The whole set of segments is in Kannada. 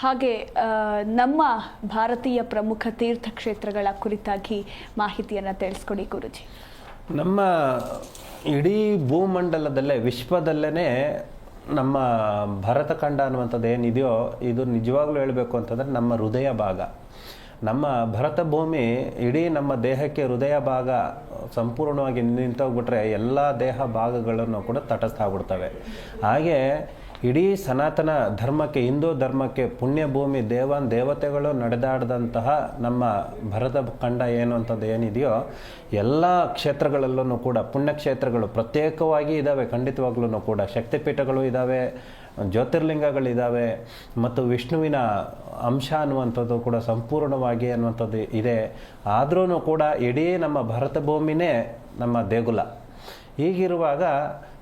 ಹಾಗೆ ನಮ್ಮ ಭಾರತೀಯ ಪ್ರಮುಖ ತೀರ್ಥಕ್ಷೇತ್ರಗಳ ಕುರಿತಾಗಿ ಮಾಹಿತಿಯನ್ನು ತಿಳಿಸ್ಕೊಡಿ ಗುರುಜಿ. ನಮ್ಮ ಇಡೀ ಭೂಮಂಡಲದಲ್ಲೇ ವಿಶ್ವದಲ್ಲೇ ನಮ್ಮ ಭರತಖಂಡ ಅನ್ನುವಂಥದ್ದು ಏನಿದೆಯೋ, ಇದು ನಿಜವಾಗ್ಲೂ ಹೇಳಬೇಕು ಅಂತಂದರೆ ನಮ್ಮ ಹೃದಯ ಭಾಗ. ನಮ್ಮ ಭರತ ಭೂಮಿ ಇಡೀ ನಮ್ಮ ದೇಹಕ್ಕೆ ಹೃದಯ ಭಾಗ ಸಂಪೂರ್ಣವಾಗಿ ನಿಂತೋಗ್ಬಿಟ್ರೆ ಎಲ್ಲ ದೇಹ ಭಾಗಗಳನ್ನು ಕೂಡ ತಟಸ್ಥ ಆಗ್ಬಿಡ್ತವೆ. ಹಾಗೆ ಇಡೀ ಸನಾತನ ಧರ್ಮಕ್ಕೆ, ಹಿಂದೂ ಧರ್ಮಕ್ಕೆ, ಪುಣ್ಯ ಭೂಮಿ, ದೇವಾನ್, ದೇವತೆಗಳು ನಡೆದಾಡಿದಂತಹ ನಮ್ಮ ಭರತ ಖಂಡ ಏನು ಅಂತದ್ದು ಏನಿದೆಯೋ, ಎಲ್ಲ ಕ್ಷೇತ್ರಗಳಲ್ಲೂ ಕೂಡ, ಪುಣ್ಯಕ್ಷೇತ್ರಗಳು ಪ್ರತ್ಯೇಕವಾಗಿ ಇದ್ದಾವೆ ಖಂಡಿತವಾಗ್ಲೂ ಕೂಡ. ಶಕ್ತಿಪೀಠಗಳು ಇದ್ದಾವೆ ಜ್ಯೋತಿರ್ಲಿಂಗಗಳಿದ್ದಾವೆ ಮತ್ತು ವಿಷ್ಣುವಿನ ಅಂಶ ಅನ್ನುವಂಥದ್ದು ಕೂಡ ಸಂಪೂರ್ಣವಾಗಿ ಅನ್ನುವಂಥದ್ದು ಇದೆ. ಆದ್ರೂ ಕೂಡ ಇಡೀ ನಮ್ಮ ಭರತ ಭೂಮಿನೇ ನಮ್ಮ ದೇಗುಲ. ಹೀಗಿರುವಾಗ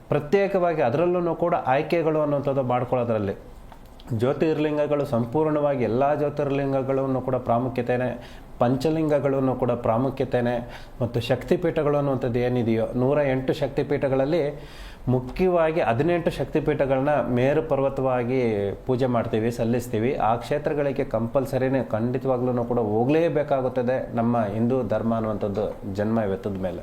ಪ್ರತ್ಯೇಕವಾಗಿ ಅದರಲ್ಲೂ ಕೂಡ ಆಯ್ಕೆಗಳು ಅನ್ನುವಂಥದ್ದು ಮಾಡ್ಕೊಳ್ಳೋದ್ರಲ್ಲಿ. ಜ್ಯೋತಿರ್ಲಿಂಗಗಳು ಸಂಪೂರ್ಣವಾಗಿ ಎಲ್ಲ ಜ್ಯೋತಿರ್ಲಿಂಗಗಳನ್ನು ಕೂಡ ಪ್ರಾಮುಖ್ಯತೆನೇ, ಪಂಚಲಿಂಗಗಳನ್ನು ಕೂಡ ಪ್ರಾಮುಖ್ಯತೆಯೇ ಮತ್ತು ಶಕ್ತಿಪೀಠಗಳು ಅನ್ನುವಂಥದ್ದು ಏನಿದೆಯೋ, ನೂರ ಎಂಟು ಶಕ್ತಿಪೀಠಗಳಲ್ಲಿ ಮುಖ್ಯವಾಗಿ ಹದಿನೆಂಟು ಶಕ್ತಿಪೀಠಗಳನ್ನ ಮೇರು ಪರ್ವತವಾಗಿ ಪೂಜೆ ಮಾಡ್ತೀವಿ, ಸಲ್ಲಿಸ್ತೀವಿ. ಆ ಕ್ಷೇತ್ರಗಳಿಗೆ ಕಂಪಲ್ಸರಿನೇ ಖಂಡಿತವಾಗ್ಲೂ ಕೂಡ ಹೋಗಲೇಬೇಕಾಗುತ್ತದೆ ನಮ್ಮ ಹಿಂದೂ ಧರ್ಮ ಅನ್ನುವಂಥದ್ದು ಜನ್ಮ ಎತ್ತದ ಮೇಲೆ.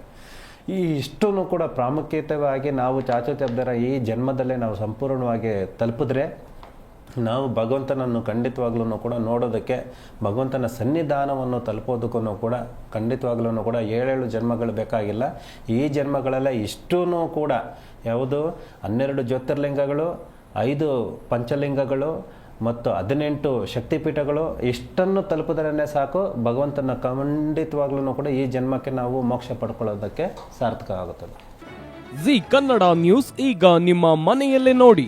ಈ ಇಷ್ಟೂ ಕೂಡ ಪ್ರಾಮುಖ್ಯತೆಯಾಗಿ ನಾವು ಚಾಚುತ್ಯಬ್ದರ ಈ ಜನ್ಮದಲ್ಲೇ ನಾವು ಸಂಪೂರ್ಣವಾಗಿ ತಲುಪಿದ್ರೆ ನಾವು ಭಗವಂತನನ್ನು ಖಂಡಿತವಾಗ್ಲೂ ಕೂಡ ನೋಡೋದಕ್ಕೆ, ಭಗವಂತನ ಸನ್ನಿಧಾನವನ್ನು ತಲುಪೋದಕ್ಕೂ ಕೂಡ ಖಂಡಿತವಾಗ್ಲೂ ಕೂಡ ಏಳೇಳು ಜನ್ಮಗಳು ಬೇಕಾಗಿಲ್ಲ. ಈ ಜನ್ಮಗಳೆಲ್ಲ ಇಷ್ಟೂ ಕೂಡ ಯಾವುದು? ಹನ್ನೆರಡು ಜ್ಯೋತಿರ್ಲಿಂಗಗಳು, ಐದು ಪಂಚಲಿಂಗಗಳು ಮತ್ತು ಹದಿನೆಂಟು ಶಕ್ತಿಪೀಠಗಳು ಇಷ್ಟನ್ನು ತಲುಪಿದ್ರೇ ಸಾಕು. ಭಗವಂತನ ಖಂಡಿತವಾಗ್ಲೂ ಕೂಡ ಈ ಜನ್ಮಕ್ಕೆ ನಾವು ಮೋಕ್ಷ ಪಡ್ಕೊಳ್ಳೋದಕ್ಕೆ ಸಾರ್ಥಕ ಆಗುತ್ತದೆ ಜಿ ಕನ್ನಡ ನ್ಯೂಸ್ ಈಗ ನಿಮ್ಮ ಮನೆಯಲ್ಲೇ ನೋಡಿ.